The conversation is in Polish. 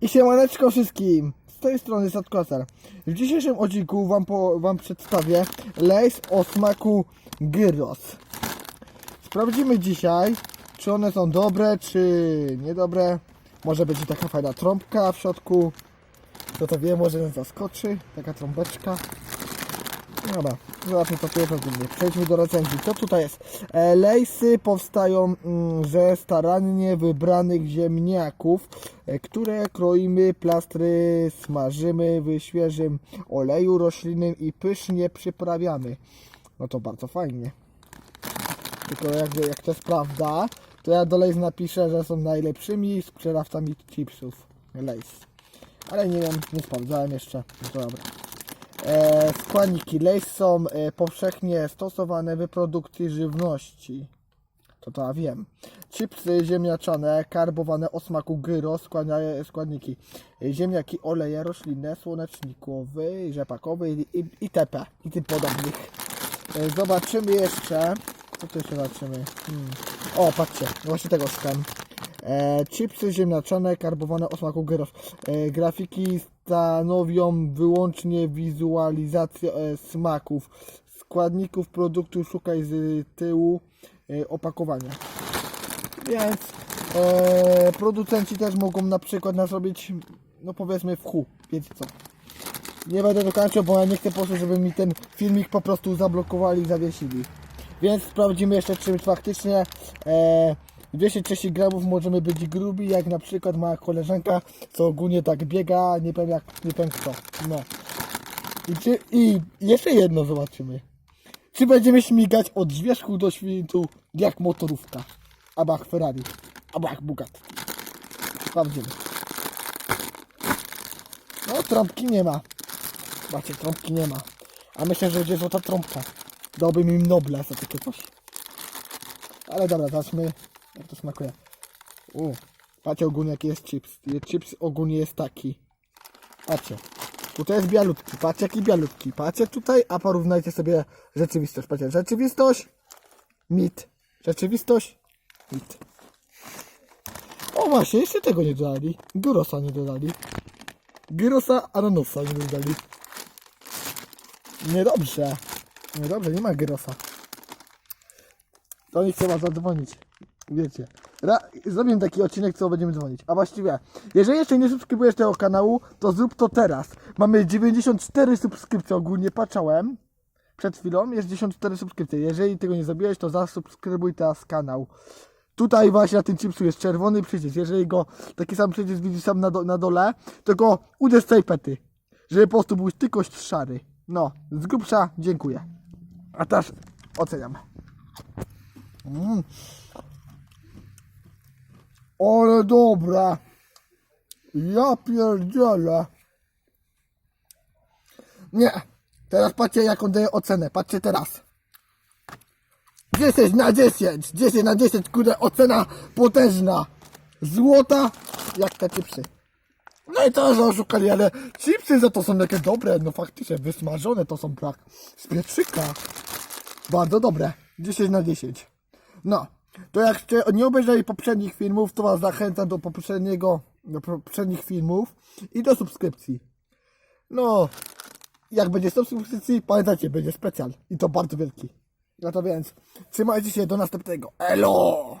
I siemaneczko wszystkim! Z tej strony Sadkosar. W dzisiejszym odcinku wam, po, wam przedstawię Lays o smaku gyros. Sprawdzimy dzisiaj, czy one są dobre, czy niedobre. Może będzie taka fajna trąbka w środku. Kto to wie, może nas zaskoczy. Taka trąbeczka. Dobra, zobaczmy tu jest ogólnie. Przejdźmy do recenzji. Co tutaj jest? E, lejsy powstają mm, ze starannie wybranych ziemniaków, e, które kroimy, plastry smażymy w świeżym oleju roślinnym i pysznie przyprawiamy. No to bardzo fajnie. Tylko jak, jak to jest prawda, to ja do Lays napiszę, że są najlepszymi sprzedawcami chipsów Lays. Ale nie wiem, nie sprawdzałem jeszcze. No to dobra. E, składniki Lays są e, powszechnie stosowane w produkcji żywności. To to ja wiem. Chipsy ziemniaczane, karbowane o smaku gyro, składniki ziemniaki, oleje roślinne, słonecznikowy, rzepakowy i, itp. i tym podobnych. E, Zobaczymy jeszcze. Co tu jeszcze zobaczymy? Hmm. O, patrzcie, właśnie tego szukam. E, chipsy ziemniaczane, karbowane o smaku gyros. E, grafiki stanowią wyłącznie wizualizację e, smaków. Składników produktu szukaj z tyłu e, opakowania. Więc e, producenci też mogą na przykład nas robić, no powiedzmy w chu, wiecie co. Nie będę dokończył, bo ja nie chcę po prostu, żeby mi ten filmik po prostu zablokowali i zawiesili. Więc sprawdzimy jeszcze, czy faktycznie e, 230 gramów możemy być grubi, jak na przykład moja koleżanka, co ogólnie tak biega, nie wiem jak, nie kto. No. I, czy, I jeszcze jedno zobaczymy. Czy będziemy śmigać od zwierzchu do świtu jak motorówka, albo jak Ferrari, albo jak Bugatti. Sprawdzimy. No, trąbki nie ma. Macie, trąbki nie ma. A myślę, że będzie złota trąbka. Dałbym im Nobla za takie coś. Ale dobra, zobaczmy jak to smakuje. U, patrzcie ogólnie jaki jest chips. Chips ogólnie jest taki. Patrzcie. Tutaj jest bialutki. Patrzcie jaki bialutki. Patrzcie tutaj, a porównajcie sobie rzeczywistość. Patrzcie, rzeczywistość, mit. Rzeczywistość, mit. O właśnie, jeszcze tego nie dodali. Gyrosa nie dodali. Gyrosa ananosa nie dodali. Niedobrze. Niedobrze, nie ma gyrosa. To nie trzeba zadzwonić. Wiecie. Ra zrobimy taki odcinek, co będziemy dzwonić. A właściwie, jeżeli jeszcze nie subskrybujesz tego kanału, to zrób to teraz. Mamy 94 subskrypcje ogólnie, patrzałem. Przed chwilą jest 94 subskrypcje. Jeżeli tego nie zrobiłeś, to zasubskrybuj teraz kanał. Tutaj właśnie na tym chipsu jest czerwony przycisk. Jeżeli go taki sam przycisk widzisz sam na, do, na dole, to go uderz z tej pety. Żeby po prostu był tylko szary. No, z grubsza dziękuję. A teraz oceniam. Mm. Ale dobra. Ja pierdzielę. Nie. Teraz patrzcie jaką daję ocenę. Patrzcie teraz. 10 na 10. 10 na 10, kurde, ocena potężna. Złota, jak te chipsy. No i że oszukali, ale chipsy za to są takie dobre. No faktycznie, wysmażone to są tak z pieprzyka. Bardzo dobre. 10 na 10. No, to jak nie obejrzeli poprzednich filmów, to Was zachęcam do poprzedniego, do poprzednich filmów i do subskrypcji. No, jak będzie 100 subskrypcji, pamiętajcie, będzie specjal. I to bardzo wielki. No to więc, trzymajcie się do następnego. Elo!